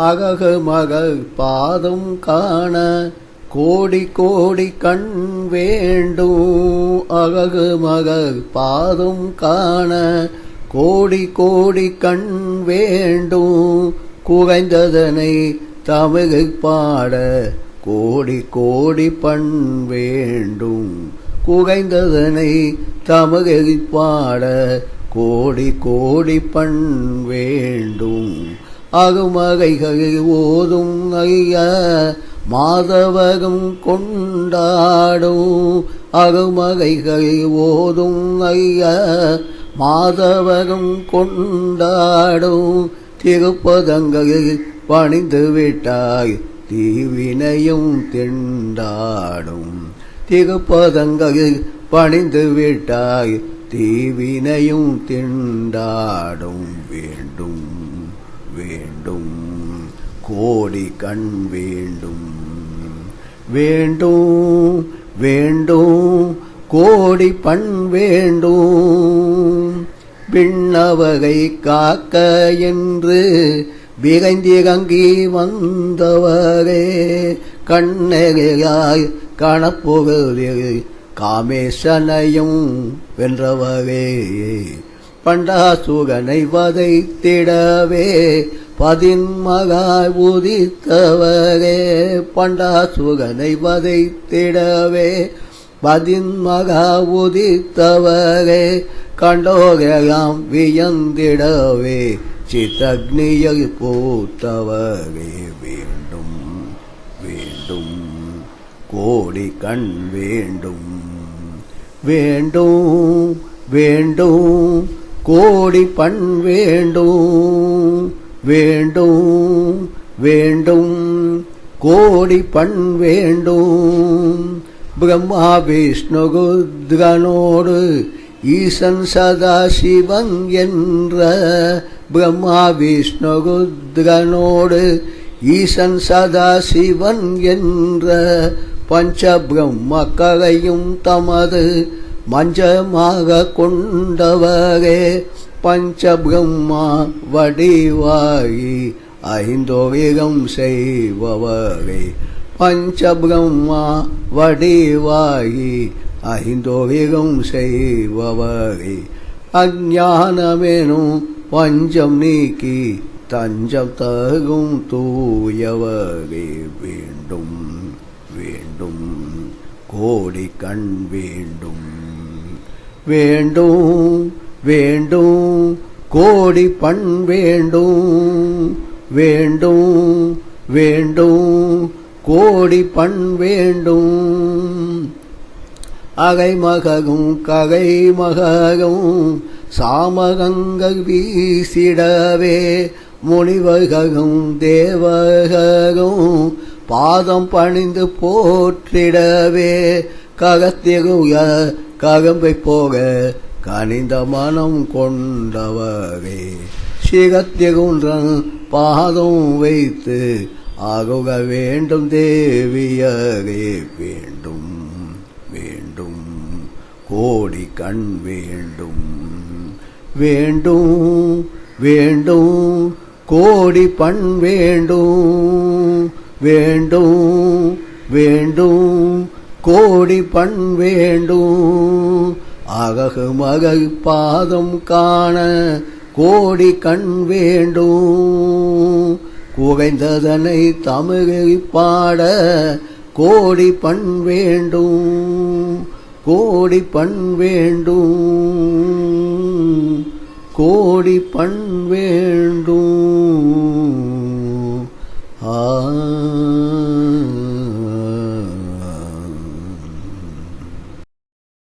அகக மக பாதம் காண கோடி கோடி கண் வேண்டும் அகக மக பாதம் காண கோடி கோடி கண் வேண்டும் குகைந்ததனை தமிழ் பாட கோடி கோடி பண் வேண்டும் குகைந்ததனை தமிழ் பாட கோடி கோடி பண் வேண்டும் அகுமகைகள் ஓதும் ஐய மாதவகம் கொண்டாடும் அகுமகைகள் ஓதும் ஐய மாதவகம் கொண்டாடும் திருப்பதங்களில் பணிந்து விட்டாய் தீவினையும் திண்டாடும். திருப்பதங்களில் பணிந்து விட்டாய் தீவினையும் திண்டாடும். வேண்டும் வேண்டும். கோடி கண் வேண்டும். வேண்டும் வேண்டும் கோடி பண் வேண்டும். விண்ணவகை காக்க என்று விரைந்திறங்கி வந்தவரே கண்ணகையாய் காணப்போகிறீர்கள் காமேசனையும் வென்றவரே. பண்டாசுகனை வதைத்திடவே பதின்மகாய் உதித்தவரே. பண்டாசுகனை வதைத்திடவே பதின்மகா உதித்தவரே. கண்டோகலாம் வியந்திடவே சித்தக்னியை பூத்தவரே. வேண்டும் வேண்டும் கோடி கண் வேண்டும். வேண்டும் வேண்டும் கோடி பண் வேண்டும் வேண்டும் வேண்டும். கோடி பண் வேண்டும். பிரம்மா விஷ்ணு குத்ரனோடு ஈசன் சதா சதாசிவன் என்ற பிரம்மா விஷ்ணு குத்ரனோடு ஈசன் சதா சிவன் என்ற பஞ்ச பிரம்ம கலையும் தமது மஞ்சமாக கொண்டவரே பஞ்சபிரம்மா வடிவாயி ஐந்தோயிரம் செய்பவரே. பஞ்சபிரம்மா வடிவாயி ஐந்தோயிரம் செய்பவரே. அஞ்ஞானமெனும் பஞ்சம் நீக்கி தஞ்சம் தகும் தூயவரே. வேண்டும் வேண்டும் கோடி கண் வேண்டும். வேண்டும் வேண்டும். கோடி பண் வேண்டும் வேண்டும் வேண்டும். கோடி பண் வேண்டும். அகைமகும் ககைமகும் சாமகங்கள் வீசிடவே முனிவகும் தேவகும் பாதம் பணிந்து போற்றிடவே ககத்திருய காகம்பை போக கனிந்த மனம் கொண்டவரே. சிகத்திகுன்றன் பாதம் வைத்து ஆகுக வேண்டும் தேவியரே. வேண்டும் வேண்டும் கோடி கண் வேண்டும். வேண்டும் வேண்டும் கோடி பண் வேண்டும். வேண்டும் வேண்டும் கோடி பண் வேண்டும். அககு மகை பாதம் காண கோடி கண் வேண்டும். குகைந்ததனை தமிழில் பாட கோடி பண் வேண்டும். கோடி பண் வேண்டும். கோடி பண் வேண்டும்.